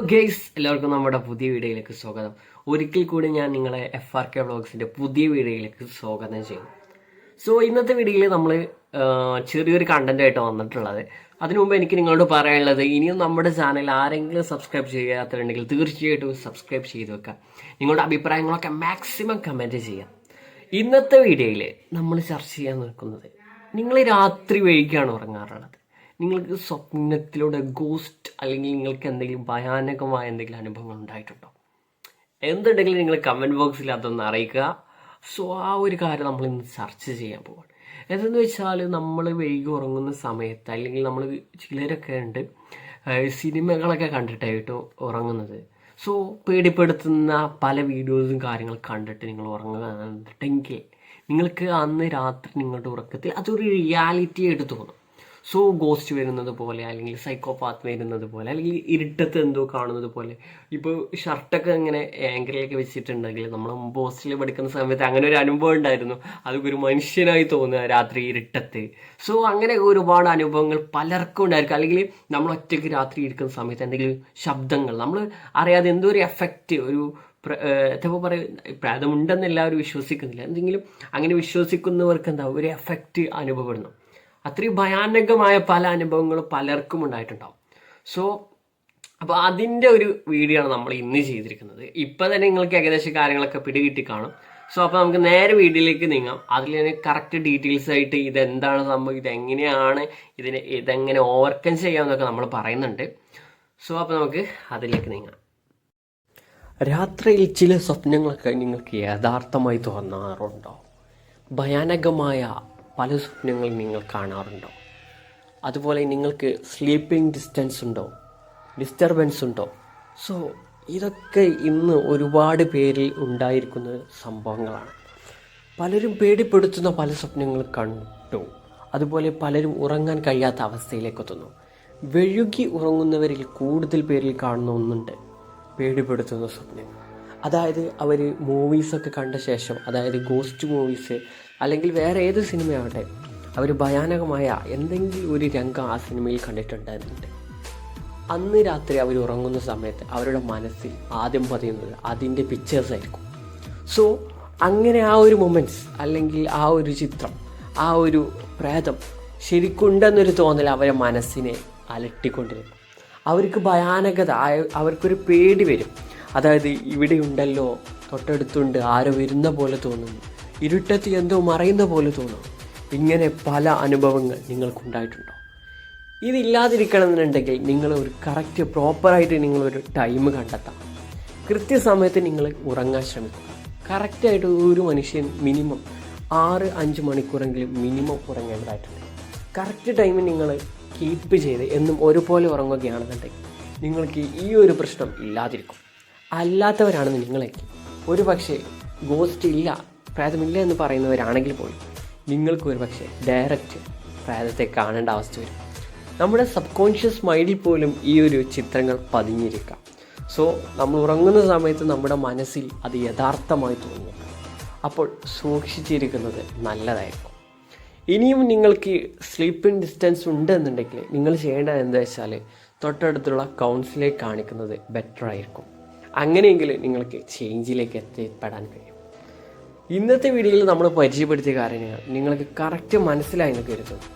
Guys എല്ലാവർക്കും നമ്മുടെ പുതിയ വീഡിയോയിലേക്ക് സ്വാഗതം. ഒരിക്കൽ കൂടി ഞാൻ നിങ്ങളെ എഫ് ആർ കെ വ്ളോഗ്സിന്റെ പുതിയ വീഡിയോയിലേക്ക് സ്വാഗതം ചെയ്യും സോ ഇന്നത്തെ വീഡിയോയിൽ നമ്മൾ ചെറിയൊരു കണ്ടന്റായിട്ട് വന്നിട്ടുള്ളത്. അതിനു മുമ്പ് എനിക്ക് നിങ്ങളോട് പറയാനുള്ളത് ഇനിയും നമ്മുടെ ചാനൽ ആരെങ്കിലും സബ്സ്ക്രൈബ് ചെയ്യാത്തുണ്ടെങ്കിൽ തീർച്ചയായിട്ടും സബ്സ്ക്രൈബ് ചെയ്ത് വെക്കാം നിങ്ങളുടെ അഭിപ്രായങ്ങളൊക്കെ മാക്സിമം കമന്റ് ചെയ്യാം ഇന്നത്തെ വീഡിയോയിൽ നമ്മൾ ചർച്ച ചെയ്യാൻ നിൽക്കുന്നത് നിങ്ങൾ രാത്രി വൈകിയാണ് ഉറങ്ങാറുള്ളത്. നിങ്ങൾക്ക് സ്വപ്നത്തിലൂടെ ഗോസ്റ്റ് അല്ലെങ്കിൽ നിങ്ങൾക്ക് എന്തെങ്കിലും ഭയാനകമായ എന്തെങ്കിലും അനുഭവങ്ങൾ ഉണ്ടായിട്ടുണ്ടോ? എന്തുണ്ടെങ്കിലും നിങ്ങൾ കമന്റ് ബോക്സിൽ അതൊന്ന് അറിയിക്കുക. സോ ആ ഒരു കാര്യം നമ്മൾ ഇന്ന് ചർച്ച ചെയ്യാൻ പോവാണ്. എന്തെന്ന് വെച്ചാൽ നമ്മൾ വൈകി ഉറങ്ങുന്ന സമയത്ത് അല്ലെങ്കിൽ നമ്മൾ ചിലരൊക്കെ ഉണ്ട് സിനിമകളൊക്കെ കണ്ടിട്ടായിട്ട് ഉറങ്ങുന്നത്. സോ പേടിപ്പെടുത്തുന്ന പല വീഡിയോസും കാര്യങ്ങളും കണ്ടിട്ട് നിങ്ങൾ ഉറങ്ങുകയാണെന്നുണ്ടെങ്കിൽ നിങ്ങൾക്ക് അന്ന് രാത്രി നിങ്ങളുടെ ഉറക്കത്തിൽ അതൊരു റിയാലിറ്റി ആയിട്ട് തോന്നും. സോ ഗോസ്റ്റ് വരുന്നത് പോലെ അല്ലെങ്കിൽ സൈക്കോപാത്ത് വരുന്നത് പോലെ അല്ലെങ്കിൽ ഇരുട്ടത്ത് എന്തോ കാണുന്നത് പോലെ ഇപ്പോൾ ഷർട്ടൊക്കെ ഇങ്ങനെ ആങ്കറിലൊക്കെ വെച്ചിട്ടുണ്ടെങ്കിൽ നമ്മൾ ഹോസ്റ്റലിൽ പഠിക്കുന്ന സമയത്ത് അങ്ങനെ ഒരു അനുഭവം ഉണ്ടായിരുന്നു. അതൊക്കെ ഒരു മനുഷ്യനായി തോന്നുക രാത്രി ഇരുട്ടത്ത്. സോ അങ്ങനെ ഒരുപാട് അനുഭവങ്ങൾ പലർക്കും ഉണ്ടായിരിക്കും. അല്ലെങ്കിൽ നമ്മൾ ഒറ്റയ്ക്ക് രാത്രി ഇരിക്കുന്ന സമയത്ത് എന്തെങ്കിലും ശബ്ദങ്ങൾ നമ്മൾ അറിയാതെ എന്തോ ഒരു എഫക്റ്റ് ഒരു എത്തപ്പോൾ പറയും പ്രേതമുണ്ടെന്ന് എല്ലാവരും വിശ്വസിക്കുന്നില്ല. എന്തെങ്കിലും അങ്ങനെ വിശ്വസിക്കുന്നവർക്ക് എന്താ ഒരു എഫക്റ്റ് അനുഭവപ്പെടുന്നു. അത്രയും ഭയാനകമായ പല അനുഭവങ്ങളും പലർക്കും ഉണ്ടായിട്ടുണ്ടാവും. സോ അപ്പോൾ അതിന്റെ ഒരു വീഡിയോ ആണ് നമ്മൾ ഇന്ന് ചെയ്തിരിക്കുന്നത്. ഇപ്പം തന്നെ നിങ്ങൾക്ക് ഏകദേശം കാര്യങ്ങളൊക്കെ പിടികിട്ടി കാണും. സോ അപ്പോൾ നമുക്ക് നേരെ വീഡിയോയിലേക്ക് നീങ്ങാം. അതിൽ ഞാൻ കറക്റ്റ് ഡീറ്റെയിൽസ് ആയിട്ട് ഇതെന്താണ് സംഭവം ഇതെങ്ങനെയാണ് ഇതിനെ ഇതെങ്ങനെ ഓവർകം ചെയ്യാമെന്നൊക്കെ നമ്മൾ പറയുന്നുണ്ട്. സോ അപ്പോൾ നമുക്ക് അതിലേക്ക് നീങ്ങാം. രാത്രിയിൽ ചില സ്വപ്നങ്ങളൊക്കെ നിങ്ങൾക്ക് യഥാർത്ഥമായി തോന്നാറുണ്ടോ? ഭയാനകമായ പല സ്വപ്നങ്ങൾ നിങ്ങൾ കാണാറുണ്ടോ? അതുപോലെ നിങ്ങൾക്ക് സ്ലീപ്പിംഗ് ഡിസ്റ്റൻസ് ഉണ്ടോ? ഡിസ്റ്റർബൻസ് ഉണ്ടോ? സോ ഇതൊക്കെ ഇന്ന് ഒരുപാട് പേരിൽ ഉണ്ടായിരിക്കുന്ന സംഭവങ്ങളാണ്. പലരും പേടിപ്പെടുത്തുന്ന പല സ്വപ്നങ്ങൾ കണ്ടു. അതുപോലെ പലരും ഉറങ്ങാൻ കഴിയാത്ത അവസ്ഥയിലേക്ക് എത്തുന്നു. വെഴുകി ഉറങ്ങുന്നവരിൽ കൂടുതൽ പേരിൽ കാണുന്ന ഒന്നുണ്ട്. പേടിപ്പെടുത്തുന്ന സ്വപ്നങ്ങൾ. അതായത് അവർ മൂവീസൊക്കെ കണ്ട ശേഷം അതായത് ഗോസ്റ്റ് മൂവീസ് അല്ലെങ്കിൽ വേറെ ഏത് സിനിമയാവട്ടെ അവർ ഭയാനകമായ എന്തെങ്കിലും ഒരു രംഗം ആ സിനിമയിൽ കണ്ടിട്ടുണ്ടായിരുന്നുണ്ട്. അന്ന് രാത്രി അവർ ഉറങ്ങുന്ന സമയത്ത് അവരുടെ മനസ്സിൽ ആദ്യം പതിയുന്നത് അതിന്റെ പിക്ചേഴ്സ് ആയിരിക്കും. സോ അങ്ങനെ ആ ഒരു മൊമെന്റ്സ് അല്ലെങ്കിൽ ആ ഒരു ചിത്രം ആ ഒരു പ്രേതം ശരിക്കുണ്ടെന്നൊരു തോന്നൽ അവരെ മനസ്സിനെ അലട്ടിക്കൊണ്ടിരുന്നു. അവർക്ക് ഭയാനകത അവർക്കൊരു പേടി വരും. അതായത് ഇവിടെ ഉണ്ടല്ലോ തൊട്ടടുത്തുണ്ട് ആരോ വരുന്ന പോലെ തോന്നുന്നു. ഇരുട്ടത്ത് എന്തോ മറയുന്ന പോലെ തോന്നും. ഇങ്ങനെ പല അനുഭവങ്ങൾ നിങ്ങൾക്കുണ്ടായിട്ടുണ്ടോ? ഇതില്ലാതിരിക്കണം എന്നുണ്ടെങ്കിൽ നിങ്ങൾ ഒരു കറക്റ്റ് പ്രോപ്പറായിട്ട് നിങ്ങളൊരു ടൈം കണ്ടെത്താം കൃത്യസമയത്ത് നിങ്ങൾ ഉറങ്ങാൻ ശ്രമിക്കുക. കറക്റ്റായിട്ട് ഒരു മനുഷ്യൻ മിനിമം ആറ് അഞ്ച് മണിക്കൂറെങ്കിലും മിനിമം ഉറങ്ങേണ്ടതായിട്ടുണ്ട്. കറക്റ്റ് ടൈമിൽ നിങ്ങൾ കീപ്പ് ചെയ്ത് എന്നും ഒരുപോലെ ഉറങ്ങുകയാണെന്നുണ്ടെങ്കിൽ നിങ്ങൾക്ക് ഈ ഒരു പ്രശ്നം ഇല്ലാതിരിക്കും. അല്ലാത്തവരാണെന്ന് നിങ്ങളേക്ക് ഒരു പക്ഷേ ഗോസ്റ്റ് ഇല്ല പ്രേതമില്ല എന്ന് പറയുന്നവരാണെങ്കിൽ പോലും നിങ്ങൾക്ക് ഒരു പക്ഷേ ഡയറക്റ്റ് പ്രേതത്തെ കാണേണ്ട അവസ്ഥ വരും. നമ്മുടെ സബ് കോൺഷ്യസ് മൈൻഡിൽ പോലും ഈ ഒരു ചിത്രങ്ങൾ പതിഞ്ഞിരിക്കാം. സോ നമ്മൾ ഉറങ്ങുന്ന സമയത്ത് നമ്മുടെ മനസ്സിൽ അത് യഥാർത്ഥമായി തോന്നിയേക്കാം. അപ്പോൾ സൂക്ഷിച്ചിരിക്കുന്നത് നല്ലതായിരിക്കും. ഇനിയും നിങ്ങൾക്ക് സ്ലീപ്പിംഗ് ഡിസ്റ്റൻസ് ഉണ്ട് എന്നുണ്ടെങ്കിൽ നിങ്ങൾ ചെയ്യേണ്ടത് എന്താ വെച്ചാൽ തൊട്ടടുത്തുള്ള കൗൺസിലേക്ക് കാണിക്കുന്നത് ബെറ്റർ ആയിരിക്കും. അങ്ങനെയെങ്കിൽ നിങ്ങൾക്ക് ചേഞ്ചിലേക്ക് എത്തിപ്പെടാൻ കഴിയും. ഇന്നത്തെ വീഡിയോയിൽ നമ്മൾ പരിചയപ്പെടുത്തിയ കാര്യങ്ങൾ നിങ്ങൾക്ക് കറക്റ്റ് മനസ്സിലായി എന്ന് കരുതുന്നു.